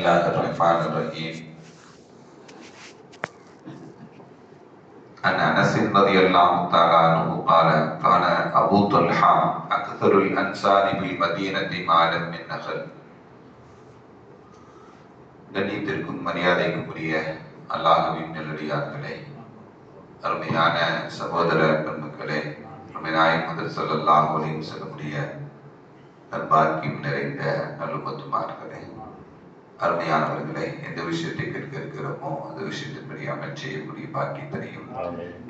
الله الرحمن الرحيم عن انس رضي الله تعالى عنه قال كان ابو طلحه اكثر الانصار بالمدينه مالا من نخل கண்ணியத்திற்கும் மரியாதைக்கும் உரிய அல்லாஹுவின் நல்லடியார்களே அருமையான சகோதர பெண்மக்களே அருமை நாயக் முதல் சொல்லல்லாஹ் ஒளியும் சொல்லக்கூடிய நற்பாக்கியம் நிறைந்த நல்லுமத்துமார்களே அருமையானவர்களே எந்த விஷயத்தை கேட்க இருக்கிறோமோ அந்த விஷயத்தின்படி அமல் செய்யக்கூடிய பாக்கியத்தனையும்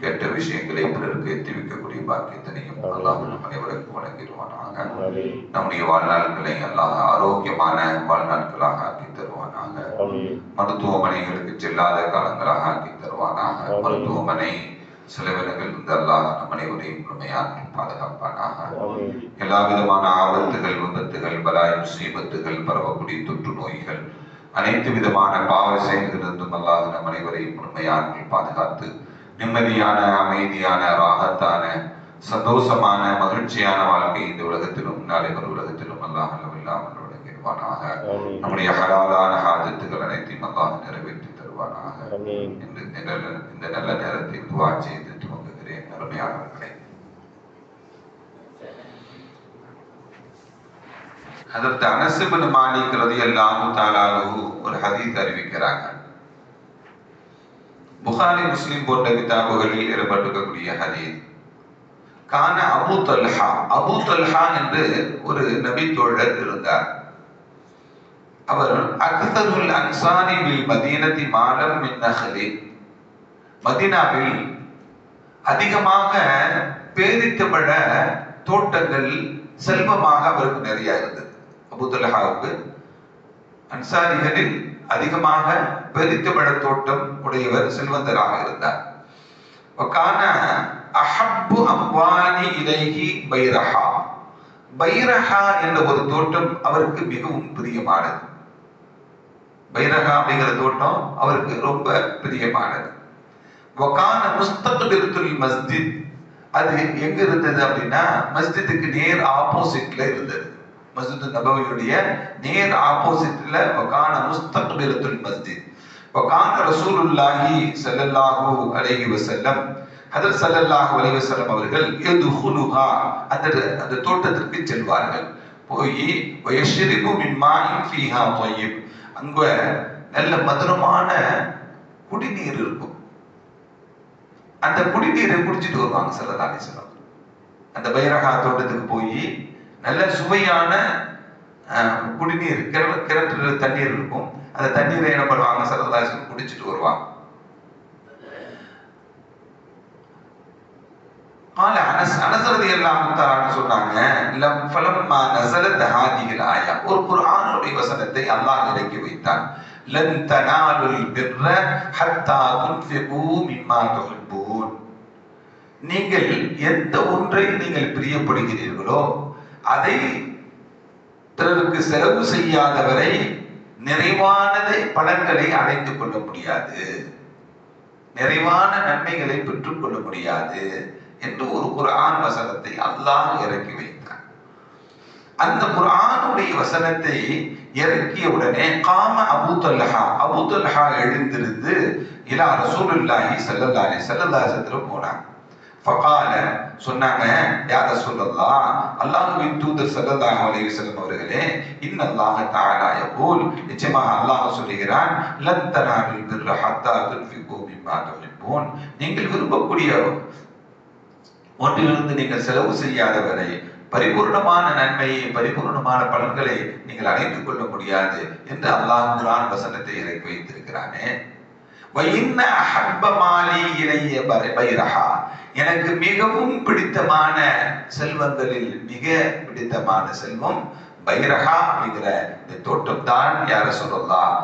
கெட்ட விஷயங்களை பிறருக்கு எத்தி வைக்கக்கூடிய பாக்கியத்தனையும் அல்லாஹ் நம் அனைவருக்கும் வழங்கிடுவானாக. நம்முடைய வாழ்நாட்களை அல்லாஹ் ஆரோக்கியமான வாழ்நாட்களாக ஆக்கி தருவானாக. மருத்துவமனைகளுக்கு செல்லாத காலங்களாக ஆக்கி தருவானாக. மருத்துவமனை செலவினங்கள் இந்த அல்லாஹ் நம் அனைவரையும் முழுமையாக பாதுகாப்பானாக. எல்லா விதமான ஆபத்துகள் விபத்துகள் பலாய் முசீபத்துகள் பரவக்கூடிய தொற்று நோய்கள் அனைத்து விதமான பாவ செயல்களிலிருந்தும் அல்லாஹ் நம் அனைவரையும் முழுமையாக பாதுகாத்து நிம்மதியான அமைதியான ராகத்தான சந்தோஷமான மகிழ்ச்சியான வாழ்க்கை இந்த உலகத்திலும் நாளைவர் உலகத்திலும் அல்லாஹ் அளவில்லாமல் வழங்கிடுவானாக நம்முடைய ஹலாலான ஹாஜத்துகள் அனைத்தையும் அல்லாஹ் நிறைவேற்றி தருவானாக. இந்த நல்ல நேரத்தில் துவா செய்து துவங்குகிறேன். அருமையானவர்களே. அதற்கு அனசுபின் மாலிக் எல்லாம் தஆலாஹு ஒரு ஹதீஸ் அறிவிக்கிறாங்க புகாரி முஸ்லிம் போன்ற கிதாபுகளில் ஏற்பட்டிருக்கக்கூடிய ஹதீஸ் கான அபு தல்ஹா அபு தல்ஹா என்று ஒரு நபி தோழர் இருந்தார் அவர் அக்தருல் அன்சாரி பில் மதீனத்தி மாலம் மின் மதீனாவில் அதிகமாக பேரித்தப்பட தோட்டங்கள் செல்வமாக அவருக்கு நிறைய இருந்தது அபுதலஹாவுக்கு அன்சாரிகளில் அதிகமாக பெரித்தபட தோட்டம் உடையவர் செல்வந்தராக இருந்தார். அஹப்பு அம்வானி இலகி பைரஹா. பைரஹா என்ற ஒரு தோட்டம் அவருக்கு மிகவும் பிரியமானது. பைரஹா அப்படிங்கிற தோட்டம் அவருக்கு ரொம்ப பிரியமானது. வகான முஸ்தக்பிரத்துல் மஸ்ஜித். அது எங்க இருந்தது அப்படின்னா மஸ்ஜித்துக்கு நேர் ஆப்போசிட்ல இருந்தது. மஸ்ஜித் நபவியுடைய நேர் ஆப்போசிட்ல வகான முஸ்தக்பிரத்துல் மஸ்ஜித். வகான ரசூலுல்லாஹி சல்லல்லாஹு அலைஹி வஸல்லம் ஹதர் சல்லல்லாஹு அலைஹி வஸல்லம் அவர்கள் யதுஹுலுஹா அந்த அந்த தோட்டத்திற்கு செல்வார்கள். போய் வயஷ்ரிபு மின் மாயின் ஃபீஹா தய்யிப் அங்க நல்ல மதுரமான குடிநீர் இருக்கும். அந்த குடிநீரை குடிச்சிட்டு வருவாங்க சல்லல்லா அலிஸ்லாம் அந்த பைரகா தோட்டத்துக்கு போய் நல்ல சுவையான குடிநீர் கிணறு கிணற்றுல தண்ணீர் இருக்கும் அந்த தண்ணீரை என்ன பண்ணுவாங்க சல்லல்லா அலிஸ்லாம் குடிச்சிட்டு வருவாங்க قال அனஸ் அனஸ் ரலியல்லாஹு தஆலா சொன்னாங்க லம் ஃபலம்மா நஸலத் ஹாதிஹில் ஆயா ஒரு குர்ஆனுடைய வசனத்தை அல்லாஹ் இறக்கி வைத்தான் லன் தனாலுல் பிர்ர ஹத்தா துன்ஃபிகு மிம்மா துஹிப்பூன் நீங்கள் எந்த ஒன்றை நீங்கள் பிரியப்படுகிறீர்களோ அதை பிறருக்கு செலவு செய்யாதவரை நிறைவானதை பலன்களை அடைந்து கொள்ள முடியாது. நிறைவான நன்மைகளை பெற்றுக் கொள்ள முடியாது என்று ஒரு குரான் வசனத்தை அல்லாஹ் இறக்கி வைத்தார் அந்த குரானுடைய வசனத்தை இறக்கிய உடனே காம அபு தொல்லஹா அபு தொல்லஹா எழுந்திருந்து இலா ரசூலுல்லாஹி ஸல்லல்லாஹு அலைஹி வஸல்லம் போனாங்க. ஃபகால சொன்னாங்க யா சொல்லலாம் அல்லாஹ்வின் தூதர் ஸல்லல்லாஹு அலைஹி வஸல்லம் அவர்களே இன்னல்லாஹ தஆலா யகூல். நிச்சயமாக அல்லாஹ் சொல்கிறான் லன் தனாலுல் பிர்ர ஹத்தா துன்ஃபிகு மிம்மா துஹிப்பூன். நீங்கள் விரும்பக்கூடிய ஒன்றிலிருந்து நீங்கள் செலவு செய்யாத வரை பரிபூர்ணமான நன்மையை பரிபூர்ணமான பலன்களை நீங்கள் அடைந்து கொள்ள முடியாது என்று அல்லாஹ் குரான் வசனத்தை இறக்கி வைத்திருக்கிறானே. எனக்கு மிகவும் பிடித்தமான செல்வங்களில் மிக பிடித்தமான செல்வம் பைரஹா அப்படிங்கிற இந்த தோட்டம் தான் யார சொல்லலாம்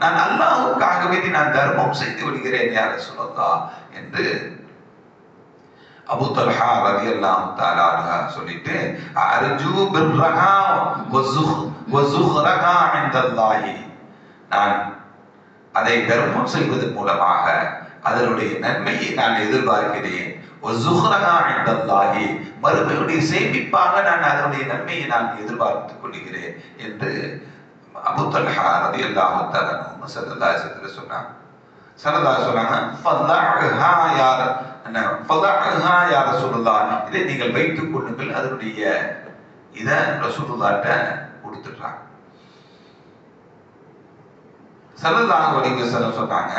நான் அல்லாஹுக்காக நான் தர்மம் செய்து விடுகிறேன் யார சொல்லலாம் என்று அபு தல்ஹா ரலியல்லாஹு தஆலா சொல்லிட்டு அர்ஜு பிர்ரஹா நான் அதை கர்ப்பம் செய்வதன் மூலமாக அதனுடைய நன்மையை நான் எதிர்பார்க்கிறேன். மறுமையுடைய சேமிப்பாக நான் அதனுடைய நன்மையை நான் எதிர்பார்த்துக் கொள்கிறேன் என்று அபுத்தல்ஹா ரதி அல்லாஹு சரதா சத்துல சொன்னாங்க சரதா சொன்னாங்க யார் யார சொல்லலாம் இதை நீங்கள் வைத்துக் அதனுடைய இதை ரசூலுல்லாட்ட கொடுத்துட்டாங்க ஸல்லல்லாஹு அலைஹி வஸல்லம் சொன்னாங்க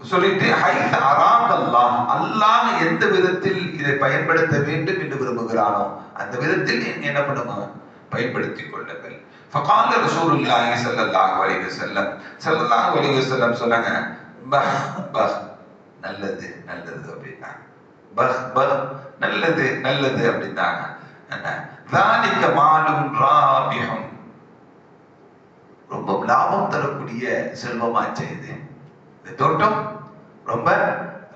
சொல்லிட்டு ஹைத் அராக் அல்லாஹ் அல்லாஹ் எந்த விதத்தில் இதை பயன்படுத்த வேண்டும் என்று விரும்புகிறானோ அந்த விதத்தில் நீங்க என்ன பண்ணுங்க பயன்படுத்திக் கொள்ளுங்கள். ஃபகால ரசூலுல்லாஹி ஸல்லல்லாஹு அலைஹி வஸல்லம் ஸல்லல்லாஹு அலைஹி வஸல்லம் சொன்னாங்க பஹ் பஹ் நல்லது நல்லது அப்படின்னா பஹ் பஹ் நல்லது நல்லது அப்படின்னாங்க. ரொம்ப லாபம் தரக்கூடிய செல்வமாச்சு இது. இந்த தோட்டம் ரொம்ப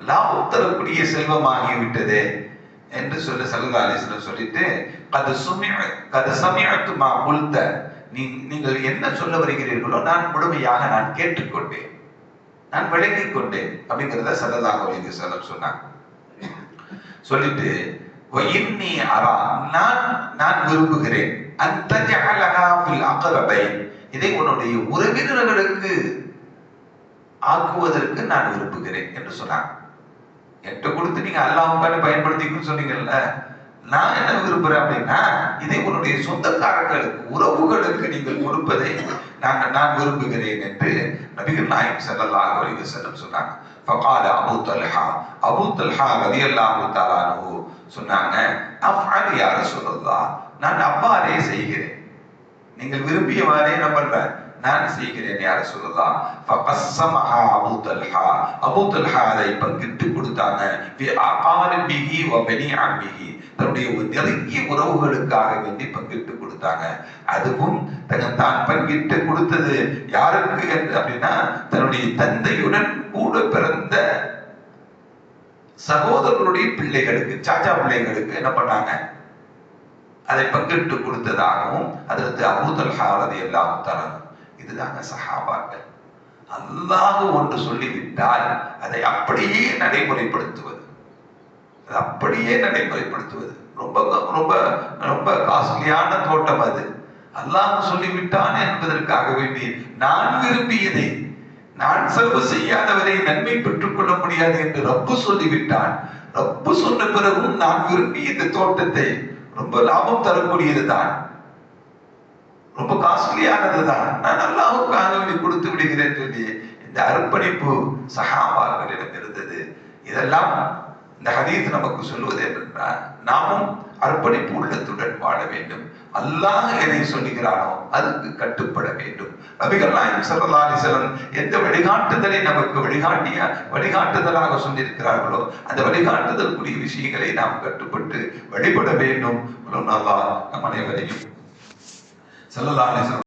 லாபம் தரக்கூடிய செல்வமாகி செல்வமாகிவிட்டது என்று சொல்ல சல்லதாலேஸ்வரர் சொல்லிட்டு கது சுமி கது சமயத்து மா உளுத்த நீங்கள் என்ன சொல்ல வருகிறீர்களோ நான் முழுமையாக நான் கேட்டுக்கொண்டேன். நான் விளங்கிக் கொண்டேன் அப்படிங்கிறத சல்லதாக சொன்னாங்க. சொல்லிட்டு இன்னி அரா நான் நான் விரும்புகிறேன். அந்த ஜஅலஹா ஃபில் இதை உன்னுடைய உறவினர்களுக்கு ஆக்குவதற்கு நான் விரும்புகிறேன் என்று சொன்னாங்க என்கிட்ட கொடுத்து நீங்க அல்லாஹ் பயன்படுத்திக்கணும்னு சொன்னீங்கல்ல நான் என்ன விரும்புறேன் அப்படின்னா இதை உன்னுடைய சொந்தக்காரர்களுக்கு உறவுகளுக்கு நீங்கள் கொடுப்பதை நான் நான் விரும்புகிறேன் என்று நபிகள் நாயகம் செல்லல்லாக அலைஹி சொன்னாங்க. ஃபகால அபு தல்ஹா அபு தல்ஹா ரலியல்லாஹு தஆலா அன்ஹு சொன்னாங்க அஃஅல் யா ரசூலல்லாஹ் நான் அவ்வாறே செய்கிறேன். நீங்கள் விரும்பியவாறே என்ன பண்றேன். நான் செய்கிறேன் யார சொல்லலாம் ஃபகஸ்ஸமஹா அபூ தல்ஹா. அபூ தல்ஹா அதை பங்கிட்டு கொடுத்தாங்க. ஃபி அகாரிபிஹி வ பனி அம்மிஹி தன்னுடைய நெருங்கிய உறவுகளுக்காக வேண்டி பங்கிட்டு கொடுத்தாங்க. அதுவும் தான் பங்கிட்டு கொடுத்தது. யாருக்கு அப்படின்னா தன்னுடைய தந்தையுடன் கூட பிறந்த சகோதரருடைய பிள்ளைகளுக்கு சாச்சா பிள்ளைகளுக்கு என்ன பண்ணாங்க? அதை பங்கிட்டு கொடுத்ததாகவும் அதற்கு அபூதல் ஹாரதி எல்லாம் தரணும் இதுதாங்க சஹாபாக்கள். அல்லாஹ் ஒன்று சொல்லிவிட்டால் அதை அப்படியே நடைமுறைப்படுத்துவது. அப்படியே நடைமுறைப்படுத்துவது. ரொம்ப ரொம்ப ரொம்ப காஸ்ட்லியான தோட்டம் அது. அல்லாஹ் சொல்லிவிட்டான் என்பதற்காக வேண்டி நான் விரும்பியதை நான் செலவு செய்யாதவரை நன்மை பெற்றுக்கொள்ள முடியாது என்று ரப்பு சொல்லிவிட்டான். ரப்பு சொன்ன பிறகும் நான் விரும்பிய இந்த தோட்டத்தை ரொம்ப லாபம் தரக்கூடியது தான் ரொம்ப காஸ்ட்லியானது தான் நான் அல்லாஹுக்காக வேண்டி கொடுத்து விடுகிறேன் சொல்லி இந்த அர்ப்பணிப்பு சகாபாக்களிடம் இருந்தது. இதெல்லாம் இந்த ஹதீத் நமக்கு சொல்லுவது என்னென்றால் நாமும் அர்ப்பணிப்பு உள்ளத்துடன் வாழ வேண்டும். அல்லாஹ் எதை சொல்லுகிறானோ அதுக்கு கட்டுப்பட வேண்டும். நபிகள் நாயம் ஸல்லல்லாஹு அலைஹி எந்த வழிகாட்டுதலை நமக்கு வழிகாட்டிய வழிகாட்டுதலாக சொல்லியிருக்கிறார்களோ அந்த வழிகாட்டுதலுக்குரிய விஷயங்களை நாம் கட்டுப்பட்டு வழிபட வேண்டும். அல்லாஹ் நம் அனைவரையும் ஸல்லல்லாஹு அலைஹி வஸல்லம்